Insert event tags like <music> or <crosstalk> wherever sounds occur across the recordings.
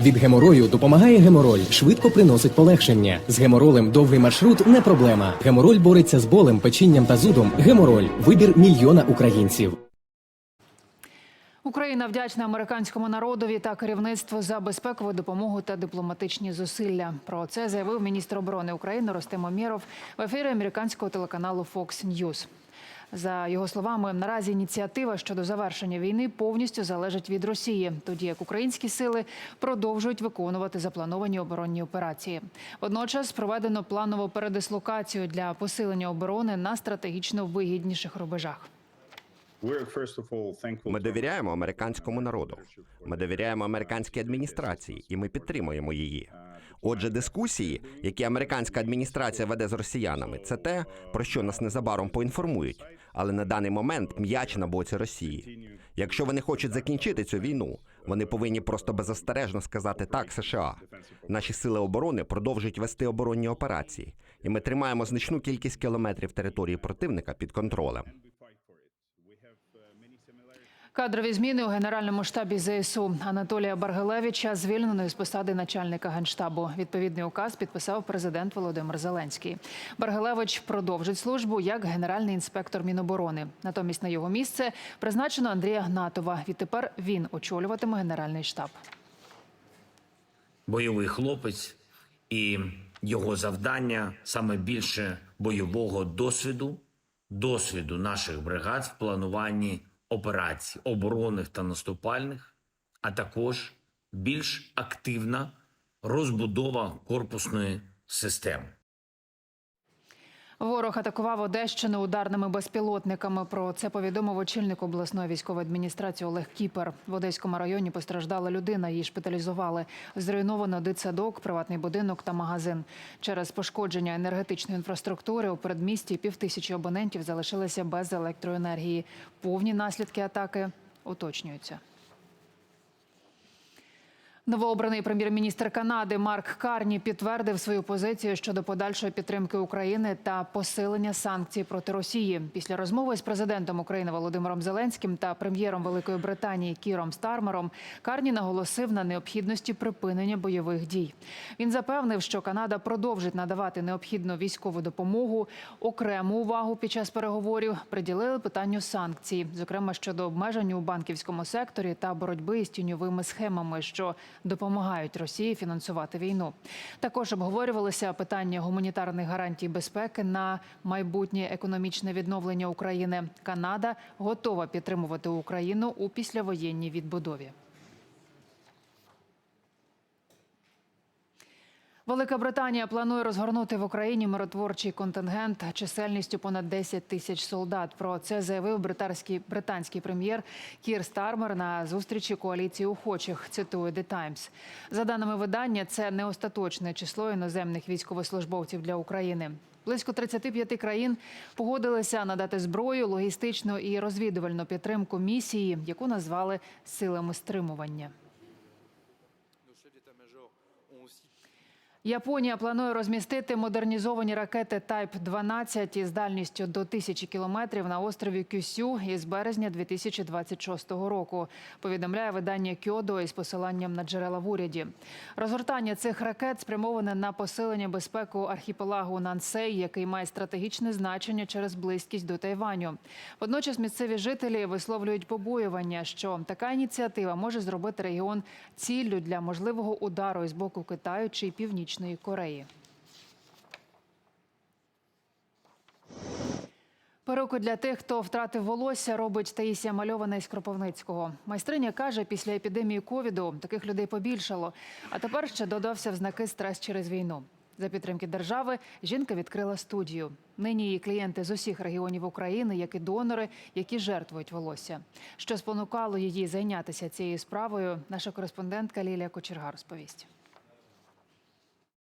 Від геморою допомагає гемороль, швидко приносить полегшення. З геморолем довгий маршрут не проблема. Гемороль бореться з болем, печінням та зудом. Гемороль вибір мільйона українців. Україна вдячна американському народові та керівництву за безпекову допомогу та дипломатичні зусилля. Про це заявив міністр оборони України Ростем Омєров в ефірі американського телеканалу Fox News. За його словами, наразі ініціатива щодо завершення війни повністю залежить від Росії, тоді як українські сили продовжують виконувати заплановані оборонні операції. Водночас проведено планову передислокацію для посилення оборони на стратегічно вигідніших рубежах. Ми довіряємо американському народу. Ми довіряємо американській адміністрації, і ми підтримуємо її. Отже, дискусії, які американська адміністрація веде з росіянами, це те, про що нас незабаром поінформують. Але на даний момент м'яч на боці Росії. Якщо вони хочуть закінчити цю війну, вони повинні просто беззастережно сказати так США. Наші сили оборони продовжують вести оборонні операції, і ми тримаємо значну кількість кілометрів території противника під контролем. Кадрові зміни у генеральному штабі ЗСУ Анатолія Баргелевича звільнено з посади начальника генштабу. Відповідний указ підписав президент Володимир Зеленський. Баргелевич продовжить службу як генеральний інспектор Міноборони. Натомість на його місце призначено Андрія Гнатова. Відтепер він очолюватиме генеральний штаб. бойовий хлопець, і його завдання саме більше бойового досвіду, досвіду наших бригад в плануванні операцій оборонних та наступальних, а також більш активна розбудова корпусної системи. Ворог атакував Одещину ударними безпілотниками. Про це повідомив очільник обласної військової адміністрації Олег Кіпер. В Одеському районі постраждала людина. Її шпиталізували. Зруйновано дитсадок, приватний будинок та магазин. Через пошкодження енергетичної інфраструктури у передмісті півтисячі абонентів залишилися без електроенергії. Повні наслідки атаки уточнюються. Новообраний прем'єр-міністр Канади Марк Карні підтвердив свою позицію щодо подальшої підтримки України та посилення санкцій проти Росії. Після розмови з президентом України Володимиром Зеленським та прем'єром Великої Британії Кіром Стармером Карні наголосив на необхідності припинення бойових дій. Він запевнив, що Канада продовжить надавати необхідну військову допомогу. Окрему увагу під час переговорів приділили питанню санкцій, зокрема щодо обмежень у банківському секторі та боротьби із тіньовими схемами, що допомагають Росії фінансувати війну. Також обговорювалися питання гуманітарних гарантій безпеки на майбутнє економічне відновлення України. Канада готова підтримувати Україну у післявоєнній відбудові. Велика Британія планує розгорнути в Україні миротворчий контингент чисельністю понад 10 тисяч солдат. Про це заявив британський британський прем'єр Кір Стармер на зустрічі коаліції охочих. Цитую The Times. За даними видання, це не остаточне число іноземних військовослужбовців для України. Близько 35 країн погодилися надати зброю, логістичну і розвідувальну підтримку місії, яку назвали силами стримування. Японія планує розмістити модернізовані ракети Type 12 із дальністю до тисячі кілометрів на острові Кюсю із березня 2026 року. Повідомляє видання Кьодо із посиланням на джерела в уряді. Розгортання цих ракет спрямоване на посилення безпеки архіпелагу Нансей, який має стратегічне значення через близькість до Тайваню. Водночас місцеві жителі висловлюють побоювання, що така ініціатива може зробити регіон ціллю для можливого удару із боку Китаю чи Північної Кореї. Перуку для тих, хто втратив волосся, робить Таїсія Мальована із Кропивницького. Майстриня каже, після епідемії ковіду таких людей побільшало, а тепер ще додався в знаки стрес через війну. За підтримки держави жінка відкрила студію. Нині її клієнти з усіх регіонів України, як і донори, які жертвують волосся. Що спонукало її зайнятися цією справою, наша кореспондентка Лілія Кочергар розповість.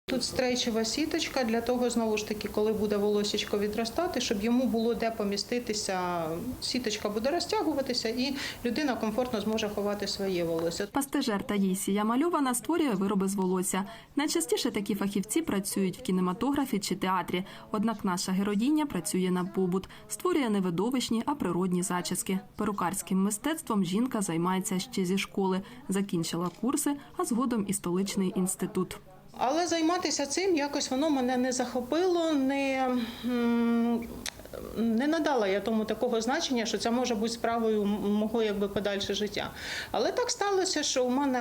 Тут стрейчева сіточка для того, знову ж таки, коли буде волосічко відростати, щоб йому було де поміститися. Сіточка буде розтягуватися, і людина комфортно зможе ховати своє волосся. Пастежер Таїсія Мальована створює вироби з волосся. Найчастіше такі фахівці працюють в кінематографі чи театрі. Однак наша героїня працює на побут, створює не видовищні, а природні зачіски. Перукарським мистецтвом жінка займається ще зі школи, закінчила курси, а згодом і столичний інститут. Але займатися цим якось воно мене не захопило, не, не надала я тому такого значення, що це може бути справою мого якби подальше життя. Але так сталося, що у мене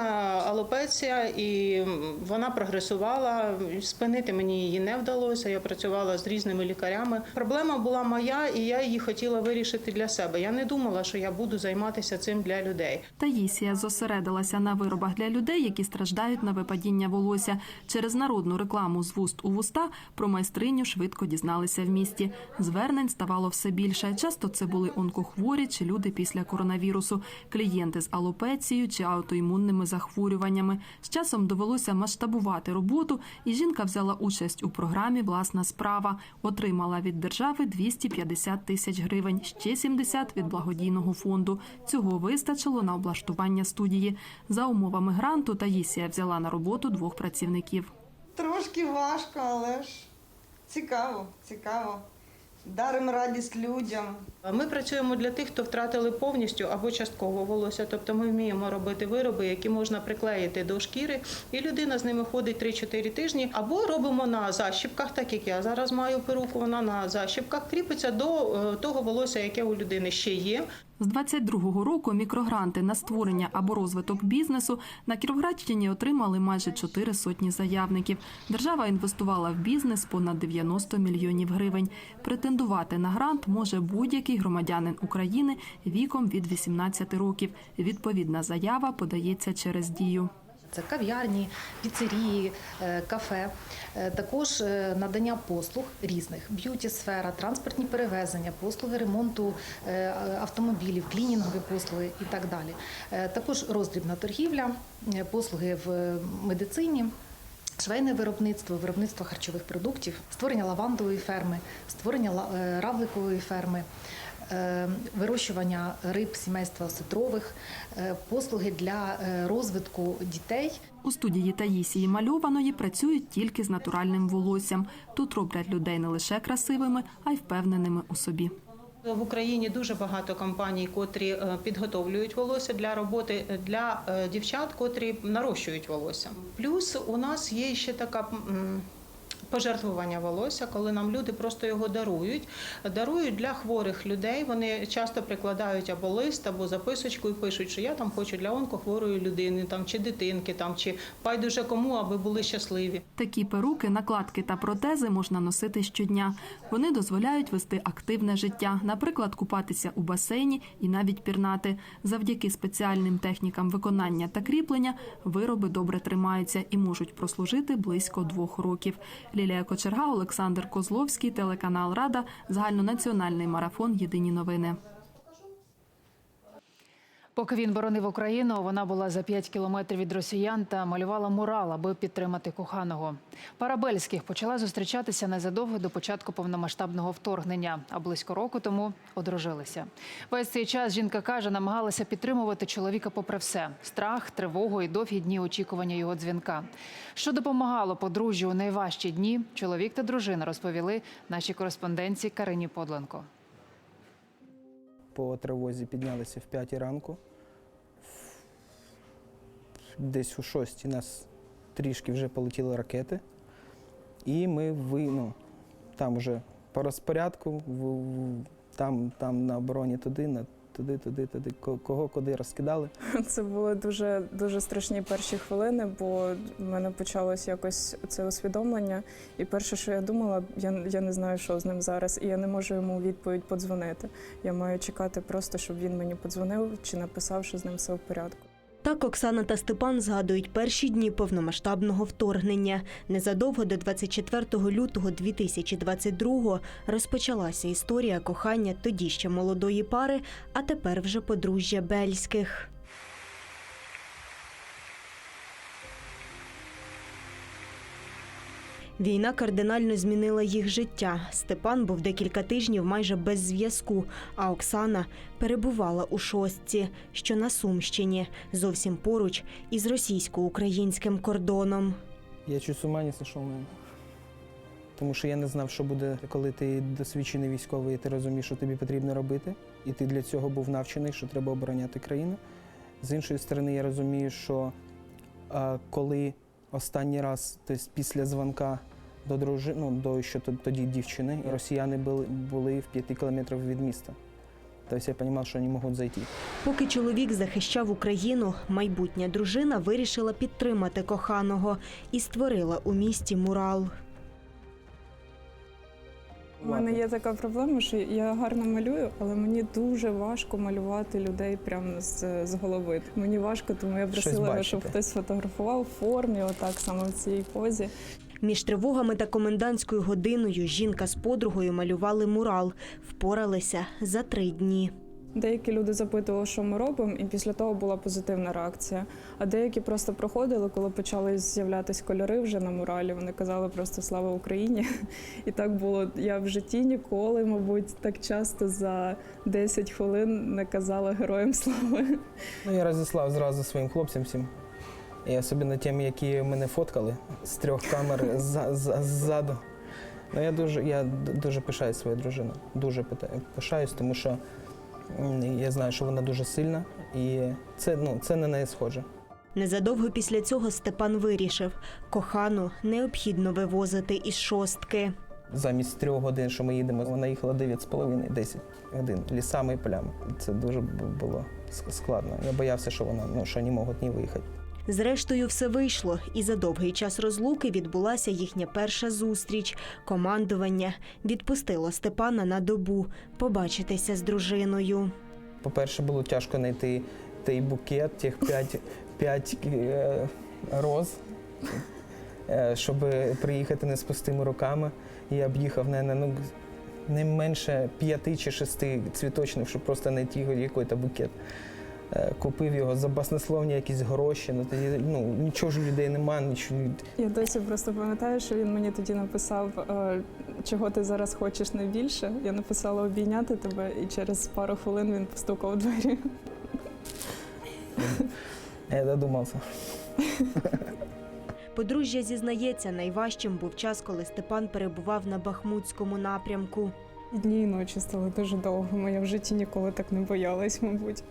алопеція, і вона прогресувала. Спинити мені її не вдалося. Я працювала з різними лікарями. Проблема була моя, і я її хотіла вирішити для себе. Я не думала, що я буду займатися цим для людей. Таїсія зосередилася на виробах для людей, які страждають на випадіння волосся. Через народну рекламу з вуст у вуста про майстриню швидко дізналися в місті. Звернень ставало все більше. Часто це були онкохворі чи люди після коронавірусу, клієнти з алопецією чи аутоімунними захворюваннями. З часом довелося масштабувати роботу, і жінка взяла участь у програмі Власна справа. Отримала від держави 250 тисяч гривень, ще 70 від благодійного фонду. Цього вистачило на облаштування студії. За умовами гранту Таїсія взяла на роботу двох працівників. Трошки важко, але ж цікаво, цікаво. Даримо радість людям. Ми працюємо для тих, хто втратили повністю або частково волосся. Тобто ми вміємо робити вироби, які можна приклеїти до шкіри, і людина з ними ходить 3-4 тижні. Або робимо на защіпках, так як я зараз маю перуку, вона на защіпках кріпиться до е, того волосся, яке у людини ще є. З 22-го року мікрогранти на створення або розвиток бізнесу на Кіровоградщині отримали майже чотири сотні заявників. Держава інвестувала в бізнес понад 90 мільйонів гривень. Претендувати на грант може будь-який громадянин України віком від 18 років. Відповідна заява подається через дію. Це кав'ярні, піцерії, е, кафе, Е, також е, надання послуг різних б'юті-сфера, транспортні перевезення, послуги ремонту автомобілів, клінінгові послуги і так далі. Також роздрібна торгівля, послуги в медицині. Швейне виробництво, виробництво харчових продуктів, створення лавандової ферми, створення равликової ферми, вирощування риб сімейства осетрових, е, послуги для е, розвитку дітей. У студії Таїсії Мальованої працюють тільки з натуральним волоссям. Тут роблять людей не лише красивими, а й впевненими у собі. В Україні дуже багато компаній, котрі е, підготовлюють волосся для роботи е, для е, дівчат, котрі нарощують волосся. Плюс у нас є ще така. Пожертвування волосся, коли нам люди просто його дарують. Дарують для хворих людей. Вони часто прикладають або лист, або записочку і пишуть, що я там хочу для онкохворої людини, там чи дитинки, там чи байдуже кому, аби були щасливі. Такі перуки, накладки та протези можна носити щодня. Вони дозволяють вести активне життя, наприклад, купатися у басейні і навіть пірнати. Завдяки спеціальним технікам виконання та кріплення вироби добре тримаються і можуть прослужити близько двох років. Лілія Кочерга, Олександр Козловський, телеканал Рада, загальнонаціональний марафон. Єдині новини. Поки він боронив Україну, вона була за 5 кілометрів від росіян та малювала мурал, аби підтримати коханого. Пара Бельських почала зустрічатися незадовго до початку повномасштабного вторгнення, а близько року тому одружилися. Весь цей час жінка каже, намагалася підтримувати чоловіка попри все: страх, тривогу і довгі дні очікування його дзвінка. Що допомагало подружжю у найважчі дні, чоловік та дружина розповіли нашій кореспонденції Карині Подленко. По тривозі піднялися в 5 ранку. Десь у 6 нас трішки вже полетіли ракети. І ми ви, ну, там вже по розпорядку, там, там на обороні туди, на, туди, туди, туди, ко- кого куди розкидали. <laughs> Це були дуже дуже страшні перші хвилини, бо в мене почалось якось це усвідомлення. І перше, що я думала, я, я не знаю, що з ним зараз, і я не можу йому у відповідь подзвонити. Я маю чекати просто, щоб він мені подзвонив чи написав, що з ним все в порядку. Так Оксана та Степан згадують перші дні повномасштабного вторгнення. Незадовго до 24 лютого 2022 розпочалася історія кохання тоді ще молодої пари, а тепер вже подружжя Бельських. Війна кардинально змінила їх життя. Степан був декілька тижнів майже без зв'язку, а Оксана перебувала у шостці, що на Сумщині, зовсім поруч із російсько-українським кордоном. Я чуть з не сошов, мабуть. Тому що я не знав, що буде, коли ти досвідчений військовий, і ти розумієш, що тобі потрібно робити. І ти для цього був навчений, що треба обороняти країну. З іншої сторони, я розумію, що а, коли останній раз, тобто після дзвонка до дружини, ну, до що то- тоді дівчини, росіяни були, були в п'яти кілометрах від міста. Тобто я розумів, що вони можуть зайти. Поки чоловік захищав Україну, майбутня дружина вирішила підтримати коханого і створила у місті мурал. У мене є така проблема, що я гарно малюю, але мені дуже важко малювати людей прямо з, з голови. Мені важко, тому я просила, щоб хтось фотографував в формі, отак саме в цій позі. Між тривогами та комендантською годиною жінка з подругою малювали мурал. Впоралися за три дні. Деякі люди запитували, що ми робимо, і після того була позитивна реакція. А деякі просто проходили, коли почали з'являтися кольори вже на муралі. Вони казали просто слава Україні. І так було. Я в житті ніколи, мабуть, так часто за 10 хвилин не казала героям слави. Ну, я розіслав зразу своїм хлопцям всім. І особливо тим, які мене фоткали з трьох камер за- за- ззаду. Ну, я дуже, я дуже пишаюсь своєю дружиною. Дуже пишаюсь, тому що я знаю, що вона дуже сильна, і це, ну, це на неї схоже. Незадовго після цього Степан вирішив, кохану необхідно вивозити із шостки. Замість трьох годин, що ми їдемо, вона їхала 9,5-10 годин лісами і полями. Це дуже було складно. Я боявся, що вона ну, що не можуть ні виїхати. Зрештою, все вийшло, і за довгий час розлуки відбулася їхня перша зустріч. Командування відпустило Степана на добу побачитися з дружиною. По-перше, було тяжко знайти той букет, тих п'ять, е, роз, е, щоб приїхати не з пустими руками. Я об'їхав не, ну, не менше п'яти чи шести цвіточних, щоб просто знайти якийсь букет. Е, Купив його за баснословні якісь гроші. Ну, тоді, ну, нічого ж у людей немає, нічого. Я досі просто пам'ятаю, що він мені тоді написав, е, чого ти зараз хочеш найбільше. Я написала обійняти тебе, і через пару хвилин він постукав у двері. Я додумався. Подружжя зізнається, найважчим був час, коли Степан перебував на Бахмутському напрямку. Дні і ночі стали дуже довгими. Я в житті ніколи так не боялась, мабуть.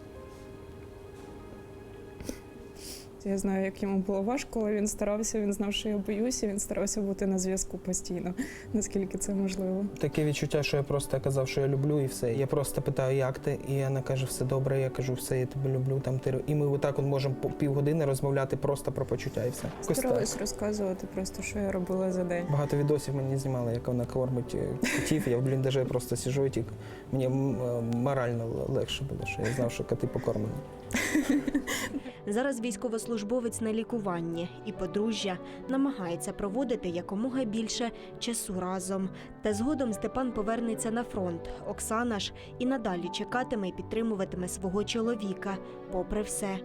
Я знаю, як йому було важко, але він старався, він знав, що я боюся, він старався бути на зв'язку постійно, наскільки це можливо. Таке відчуття, що я просто казав, що я люблю і все. Я просто питаю, як ти, і вона каже, все добре. Я кажу, все, я тебе люблю. Там ти і ми отак от можемо по півгодини розмовляти просто про почуття і все. Старалась розказувати просто, що я робила за день. Багато відосів мені знімали, як вона кормить е, котів. Я, блін, даже просто сижу і тільки мені е, морально легше було, що я знав, що коти покормлені. <laughs> Зараз військовослужбовець на лікуванні, і подружжя намагається проводити якомога більше часу разом. Та згодом Степан повернеться на фронт. Оксана ж і надалі чекатиме і підтримуватиме свого чоловіка, попри все.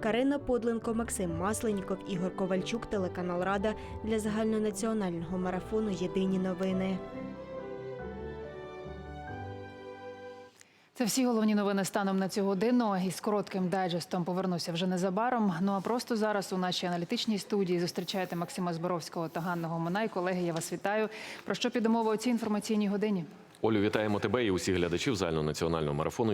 Карина Подленко, Максим Масленіков, Ігор Ковальчук, телеканал Рада для загальнонаціонального марафону Єдині новини. Це всі головні новини станом на цю годину. Із коротким дайджестом повернуся вже незабаром. Ну а просто зараз у нашій аналітичній студії зустрічаєте Максима Зборовського та Ганну Гомонай. Колеги, я вас вітаю. Про що піде мова у цій інформаційній годині? Олю, вітаємо тебе і усіх глядачів загальнонаціонального марафону.